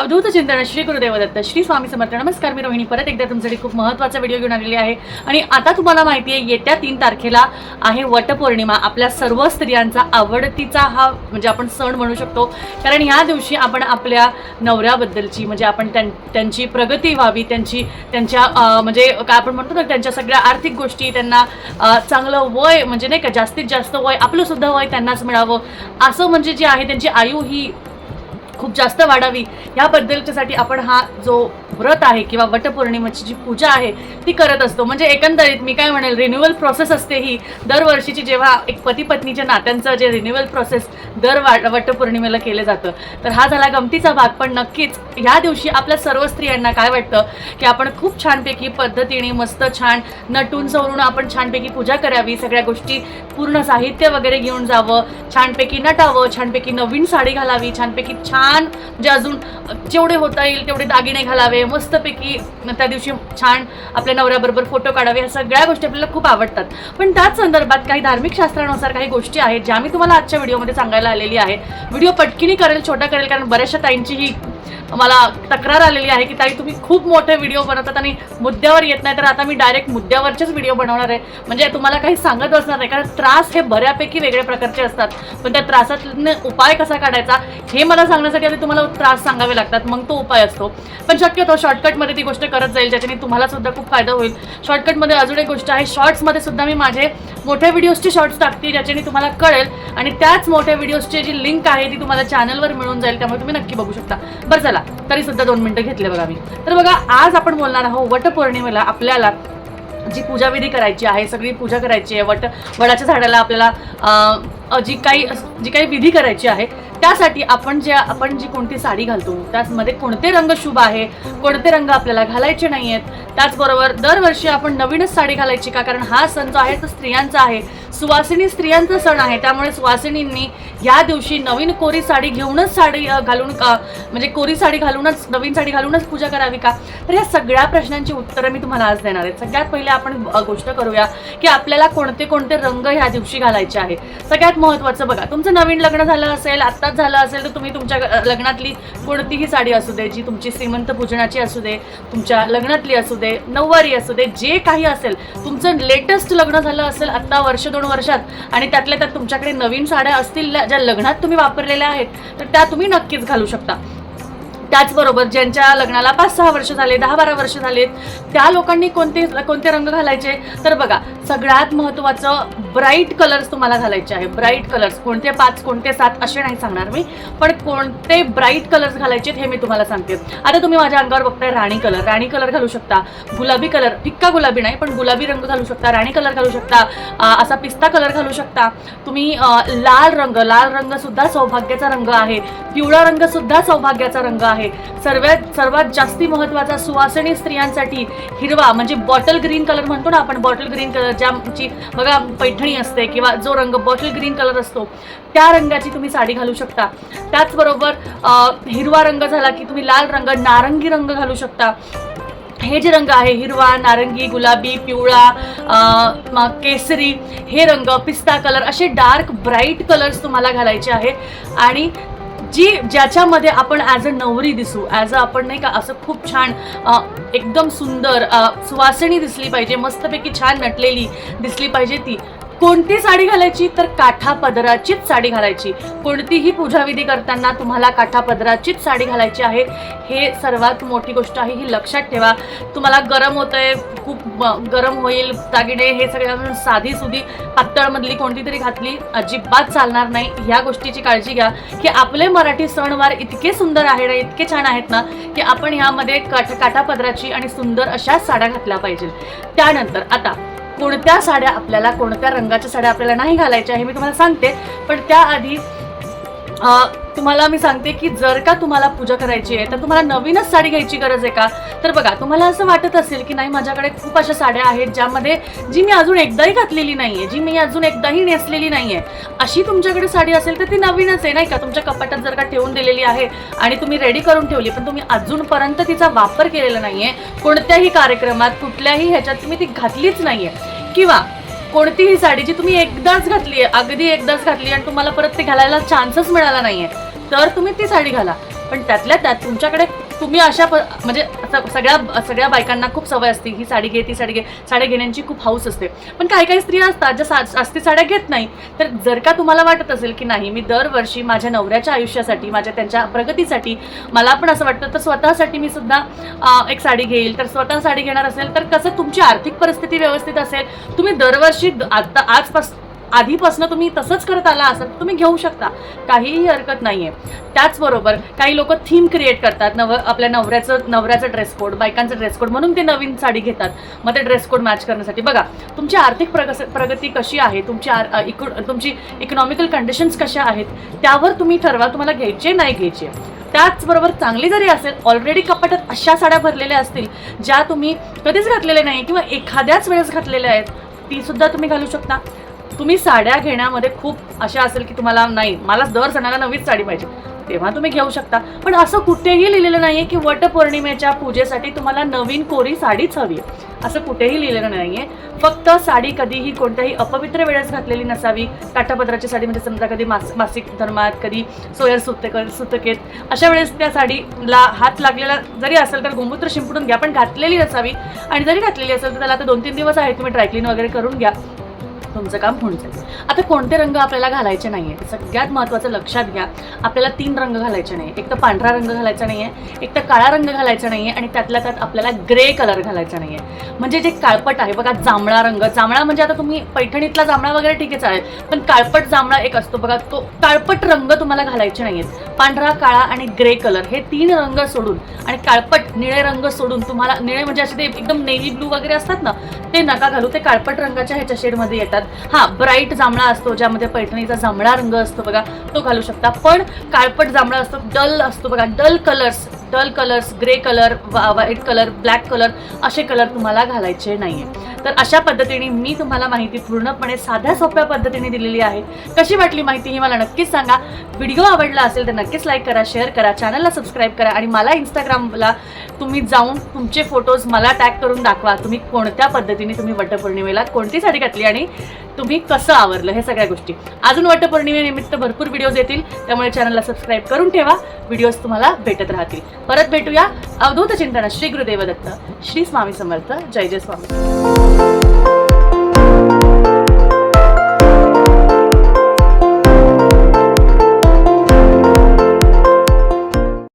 अवधूत चिंतन श्री गुरुदेवदत्त श्री स्वामी समर्थ. नमस्कार मी रोहिणी. परत एकदा तुमच्यासाठी खूप महत्त्वाचा व्हिडिओ घेऊन आलेली आहे. आणि आता तुम्हाला माहिती आहे येत्या तीन तारखेला आहे वटपौर्णिमा. आपल्या सर्व स्त्रियांचा आवडतीचा हा म्हणजे आपण सण म्हणू शकतो. कारण ह्या दिवशी आपण आपल्या नवऱ्याबद्दलची म्हणजे आपण त्यां त्यांची प्रगती व्हावी त्यांची त्यांच्या म्हणजे काय आपण म्हणतो ना त्यांच्या सगळ्या आर्थिक गोष्टी त्यांना चांगलं वय म्हणजे नाही का जास्तीत जास्त वय आपलं सुद्धा वय त्यांनाच मिळावं. असं म्हणजे जे आहे त्यांची आयु ही खूप जास्त वाढावी. ह्याबद्दलच्यासाठी आपण हा जो व्रत आहे किंवा वटपौर्णिमेची जी पूजा आहे ती करत असतो. म्हणजे एकंदरीत मी काय म्हणेल रिन्युअल प्रोसेस असते ही. दरवर्षीची जेव्हा एक पती पत्नीच्या नात्यांचं जे रिन्युअल प्रोसेस दर वा वटपौर्णिमेला केलं जातं तर हा झाला गमतीचा भाग. पण नक्कीच ह्या दिवशी आपल्या सर्व स्त्रियांना काय वाटतं की आपण खूप छानपैकी पद्धतीने मस्त छान नटून सवरून आपण छानपैकी पूजा करावी सगळ्या गोष्टी पूर्ण साहित्य वगैरे घेऊन जावं छानपैकी नटावं छानपैकी नवीन साडी घालावी छानपैकी छान म्हणजे अजून जेवढे होता येईल तेवढे दागिने घालावे मस्तपैकी त्या दिवशी छान आपल्या नवऱ्याबरोबर फोटो काढावे ह्या सगळ्या गोष्टी आपल्याला खूप आवडतात. पण त्याच संदर्भात काही धार्मिक शास्त्रानुसार काही गोष्टी आहेत ज्या मी तुम्हाला आजच्या व्हिडिओमध्ये सांगायला आलेली आहे. व्हिडिओ पटकिनी करेल छोटा करेल कारण बऱ्याचशा ताईंची ही मला तक्रार आलेली आहे की ताई तुम्ही खूप मोठे व्हिडिओ बनवतात आणि मुद्द्यावर येत नाही तर आता मी डायरेक्ट मुद्द्यावरचेच व्हिडिओ बनवणार आहे. म्हणजे तुम्हाला काही सांगत असणार नाही कारण त्रास हे बऱ्यापैकी वेगळ्या प्रकारचे असतात. पण त्या त्रासातून उपाय कसा काढायचा हे मला सांगण्यासाठी आधी तुम्हाला त्रास सांगावे लागतात मग तो उपाय असतो. पण शक्यतो शॉर्टकटमध्ये ती गोष्ट करत जाईल ज्याच्याने तुम्हाला सुद्धा खूप फायदा होईल. शॉर्टकटमध्ये अजून एक गोष्ट आहे शॉर्ट्समध्ये सुद्धा मी माझे मोठ्या व्हिडिओजचे शॉर्ट्स टाकते ज्याच्याने तुम्हाला कळेल. आणि त्याच मोठ्या व्हिडिओजची जी लिंक आहे ती तुम्हाला चॅनलवर मिळून जाईल त्यामुळे तुम्ही नक्की बघू शकता. बरं चला तरी सुद्धा दोन मिनटं घेतले बघा मी. तर बघा आज आपण बोलणार आहोत वटपौर्णिमेला आपल्याला जी पूजाविधी करायची आहे सगळी पूजा करायची आहे वट वडाच्या झाडाला आपल्याला जी काही जी काही विधी करायची आहे त्यासाठी आपण ज्या आपण जी कोणती साडी घालतो त्यामध्ये कोणते रंग शुभ आहे कोणते रंग आपल्याला घालायचे नाही आहेत त्याचबरोबर दरवर्षी आपण नवीनच साडी घालायची का? कारण हा सण जो आहे तो स्त्रियांचा आहे. सुवासिनी स्त्रियांचा सण आहे त्यामुळे सुवासिनींनी या दिवशी नवीन कोरी साडी घेऊनच साडी घालून म्हणजे कोरी साडी घालूनच नवीन साडी घालूनच पूजा करावी का? तर या सगळ्या प्रश्नांची उत्तरं मी तुम्हाला आज देणार आहे. सगळ्यात पहिले आपण गोष्ट करूया की आपल्याला कोणते कोणते रंग ह्या दिवशी घालायचे आहे सगळ्यात महत्त्वाचं बघा तुमचं नवीन लग्न झालं असेल आत्ता लग्नात झालं असेल तर तुम्ही तुमच्या लग्नातली कोणतीही साडी असू दे जी तुमची श्रीमंत पूजनाची असू दे तुमच्या लग्नातली असू दे नऊवारी असू दे जे काही असेल तुमचं लेटेस्ट लग्न झालं असेल आत्ता वर्ष दोन वर्षात आणि त्यातल्या त्यात तुमच्याकडे नवीन साड्या असतील ज्या लग्नात तुम्ही वापरलेल्या आहेत तर त्या तुम्ही नक्कीच घालू शकता. त्याचबरोबर ज्यांच्या लग्नाला पाच सहा वर्ष झाले दहा बारा वर्ष झालेत त्या लोकांनी कोणते कोणते रंग घालायचे? तर बघा सगळ्यात महत्त्वाचं ब्राईट कलर्स तुम्हाला घालायचे आहे ब्राईट कलर्स कोणते पाच कोणते सात असे नाही सांगणार मी पण कोणते ब्राईट कलर्स घालायचे हे मी तुम्हाला सांगते. आता तुम्ही माझ्या अंगावर बघताय राणी कलर राणी कलर घालू शकता. गुलाबी कलर फिक्का गुलाबी नाही पण गुलाबी रंग घालू शकता. राणी कलर घालू शकता. असा पिस्ता कलर घालू शकता. तुम्ही लाल रंग लाल रंग सुद्धा सौभाग्याचा रंग आहे. पिवळा रंग सुद्धा सौभाग्याचा रंग आहे. सर्वात सर्वात जास्ती महत्त्वाचा सुवासिनी स्त्रियांसाठी हिरवा म्हणजे बॉटल ग्रीन कलर म्हणतो ना आपण बॉटल ग्रीन कलर ज्याची बघा पैठणी असते किंवा जो रंग बॉटल ग्रीन कलर असतो त्या रंगाची तुम्ही साडी घालू शकता. त्याचबरोबर हिरवा रंग झाला की तुम्ही लाल रंग नारंगी रंग घालू शकता. हे जे रंग आहे हिरवा नारंगी गुलाबी पिवळा मग केसरी हे रंग पिस्ता कलर असे डार्क ब्राईट कलर्स तुम्हाला घालायचे आहे. आणि जी ज्याच्यामध्ये आपण ॲज अ नवरी दिसू ॲज अ आपण नाही का असं खूप छान एकदम सुंदर अ, सुवासिनी दिसली पाहिजे मस्तपैकी छान नटलेली दिसली पाहिजे ती. कोणती साडी घालायची? तर काठा पदराचीच साडी घालायची. कोणतीही पूजाविधी करताना तुम्हाला काठा पदराचीच साडी घालायची आहे. हे सर्वात मोठी गोष्ट आहे. ही लक्षात ठेवा. तुम्हाला गरम होतंय खूप गरम होईल दागिने हे सगळ्या साधी सुधी पातळमधली कोणती तरी घातली अजिबात चालणार नाही. ह्या गोष्टीची काळजी घ्या. की आपले मराठी सणवार इतके सुंदर आहे ना इतके छान आहेत ना की आपण ह्यामध्ये काठ काठापदराची आणि सुंदर अशाच साड्या घातल्या पाहिजे त्यानंतर आता कोणत्या साड्या आपल्याला कोणत्या रंगाच्या साड्या आपल्याला नाही घालायच्या हे मी तुम्हाला सांगते. पण त्याआधी तुम्हाला मी सांगते की जर का तुम्हाला पूजा करायची आहे तर तुम्हाला नवीनच साडी घ्यायची गरज आहे का? तर बघा तुम्हाला असं वाटत असेल की नाही माझ्याकडे खूप अशा साड्या आहेत ज्यामध्ये जी मी अजून एकदाही घातलेली नाही आहे जी मी अजून एकदाही नेसलेली नाही आहे अशी तुमच्याकडे साडी असेल तर ती नवीनच आहे नाही का? तुमच्या कपाटात जर का ठेवून दिलेली आहे आणि तुम्ही रेडी करून ठेवली पण तुम्ही अजूनपर्यंत तिचा वापर केलेला नाही आहे कोणत्याही कार्यक्रमात कुठल्याही ह्याच्यात तुम्ही ती घातलीच नाही आहे किंवा कोणतीही साडी जी तुम्ही एकदाच घातली आहे अगदी एकदाच घातली आणि तुम्हाला परत ते घालायला चान्सच मिळाला नाहीये तर तुम्ही ती साडी घाला. पण त्यातल्या त्यात तुमच्याकडे तुम्ही अशा प म्हणजे स- सगळ्या सगळ्या बायकांना खूप सवय असते. ही साडी घे ती साडी घे. साड्या घेण्याची खूप हाऊस असते. पण काही काही स्त्रिया असतात ज्या सा असती साड्या घेत नाही. तर जर का तुम्हाला वाटत असेल की नाही मी दरवर्षी माझ्या नवऱ्याच्या आयुष्यासाठी माझ्या त्यांच्या प्रगतीसाठी मला पण असं वाटतं तर स्वतःसाठी मी सुद्धा एक साडी घेईल. तर स्वतः साडी घेणार असेल तर कसं तुमची आर्थिक परिस्थिती व्यवस्थित असेल. तुम्ही दरवर्षी द- आता आजपास आधीपासून तुम्ही तसंच करत आला असाल तुम्ही घेऊ शकता. काहीही हरकत नाही आहे त्याचबरोबर काही लोक थीम क्रिएट करतात. नव आपल्या नवऱ्याचं नवऱ्याचं ड्रेस कोड बायकांचं ड्रेस कोड म्हणून ते नवीन साडी घेतात. मग ते ड्रेस कोड मॅच करण्यासाठी. बघा तुमची आर्थिक प्रगस प्रगती कशी आहे? तुमची आर इको तुमची इकॉनॉमिकल कंडिशन्स कशा आहेत? त्यावर तुम्ही ठरवा. तुम्हाला घ्यायचे नाही घ्यायचे. त्याचबरोबर चांगली जरी असेल ऑलरेडी कपाटात अशा साड्या भरलेल्या असतील ज्या तुम्ही कधीच घातलेल्या नाही किंवा एखाद्याच वेळेस घातलेल्या आहेत ती सुद्धा तुम्ही घालू शकता. तुम्ही साड्या घेण्यामध्ये खूप अशा असेल की तुम्हाला नाही मला दर सणाला नवीच साडी पाहिजे. तेव्हा तुम्ही घेऊ शकता. पण असं कुठेही लिहिलेलं नाहीये की वटपौर्णिमेच्या पूजेसाठी तुम्हाला नवीन कोरी साडीच हवी आहे. असं कुठेही लिहिलेलं नाहीये. फक्त साडी कधीही कोणत्याही अपवित्र वेळेस घातलेली नसावी. काठापत्राची साडी म्हणजे समजा कधी मास मासिक धर्मात कधी सोयर सुतक सुतकेत अशा वेळेस त्या साडीला हात लागलेला जरी असेल तर गोमूत्र शिंपडून घ्या पण घातलेली नसावी. आणि जरी घातलेली असेल तर त्याला आता दोन तीन दिवस आहे तुम्ही ड्रायक्लीन वगैरे करून घ्या. तुमचं काम होऊन जाईल. आता कोणते रंग आपल्याला घालायचे नाही आहे सगळ्यात महत्त्वाचं लक्षात घ्या आपल्याला तीन रंग घालायचे नाही एक तर पांढरा रंग घालायचा नाही आहे एक तर काळा रंग घालायचा नाही आहे आणि त्यातल्या त्यात आपल्याला ग्रे कलर घालायचा नाही आहे म्हणजे जे काळपट आहे बघा जांभळा रंग. जांभळा म्हणजे आता तुम्ही पैठणीतला जांभळा वगैरे ठीक आहे चालेल पण काळपट जांभळा एक असतो बघा तो काळपट रंग तुम्हाला घालायचे नाही आहेत पांढरा काळा आणि ग्रे कलर हे तीन रंग सोडून आणि काळपट निळे रंग सोडून तुम्हाला निळे म्हणजे असे ते एकदम नेव्ही ब्लू वगैरे असतात ना ते नका घालू ते काळपट रंगाच्या ह्याच्या शेडमध्ये येतात. हा ब्राईट जांभळा असतो ज्यामध्ये पैठणीचा जांभळा रंग असतो बघा. तो घालू शकता. पण काळपट जांभळा असतो डल असतो बघा. Dull colours dull colours grey colour white colour black colour असे कलर तुम्हाला घालायचे नाहीये. तर अशा पद्धतीने मी तुम्हाला माहिती पूर्णपणे साध्या सोप्या पद्धतीने दिलेली आहे. कशी वाटली माहिती ही मला नक्कीच सांगा. व्हिडिओ आवडला असेल तर नक्कीच लाईक करा शेअर करा चॅनलला सबस्क्राईब करा आणि मला इंस्टाग्रामला तुम्ही जाऊन तुमचे फोटोज मला टॅग करून दाखवा. तुम्ही कोणत्या पद्धतीने तुम्ही वटपौर्णिमेला कोणती साडी घातली आणि तुम्ही कसं आवरलं हे सगळ्या गोष्टी. अजून वटपौर्णिमेनिमित्त भरपूर व्हिडिओज येतील त्यामुळे चॅनलला सबस्क्राईब करून ठेवा. व्हिडिओज तुम्हाला भेटत राहतील. परत भेटूया. अवधूत चिंतन श्री गुरुदेव दत्त श्री स्वामी समर्थ. जय जय स्वामी.